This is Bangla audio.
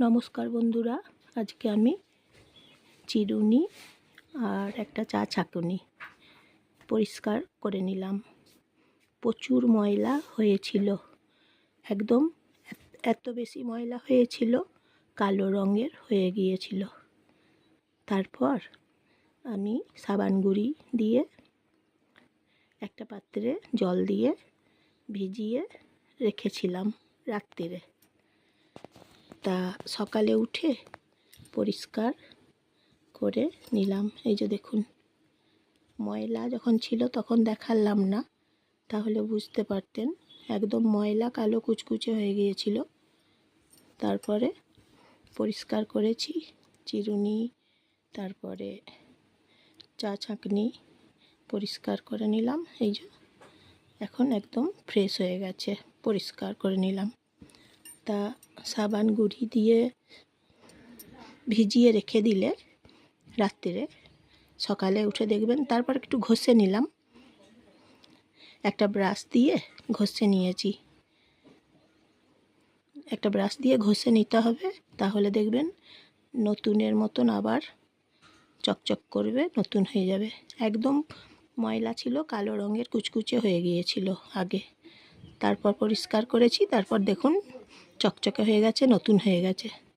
নমস্কার বন্ধুরা, আজকে আমি চিরুনি আর একটা চা ছাঁকুনি পরিষ্কার করে নিলাম। প্রচুর ময়লা হয়েছিল, একদম এত- বেশি ময়লা হয়েছিল, কালো রঙের হয়ে গিয়েছিল। তারপর আমি সাবান গুঁড়ি দিয়ে একটা পাত্রে জল দিয়ে ভিজিয়ে রেখেছিলাম রাত্রিরে তা সকালে উঠে পরিষ্কার করে নিলাম। এই যে দেখুন, ময়লা যখন ছিল তখন দেখালাম না, তাহলে বুঝতে পারতেন। একদম ময়লা কালো কুচকুচে হয়ে গিয়েছিল। তারপরে পরিষ্কার করেছি, চিরুনি, তারপরে চা ছাঁকনি পরিষ্কার করে নিলাম। এই যে এখন একদম ফ্রেশ হয়ে গেছে, পরিষ্কার করে নিলাম। তা সাবান গুঁড়ি দিয়ে ভিজিয়ে রেখে দিলে রাত্রিরে। সকালে উঠে দেখবেন, তারপর একটু ঘষে নিলাম। একটা ব্রাশ দিয়ে ঘষে নিয়েছি। একটা ব্রাশ দিয়ে ঘষে নিতে হবে, তাহলে দেখবেন নতুনের মতন আবার চকচক করবে, নতুন হয়ে যাবে। একদম ময়লা ছিল, কালো রঙের কুচকুচে হয়ে গিয়েছিল আগে। তারপর পরিষ্কার করেছি, তারপর দেখুন চকচকে হয়ে গেছে নতুন হয়ে গেছে।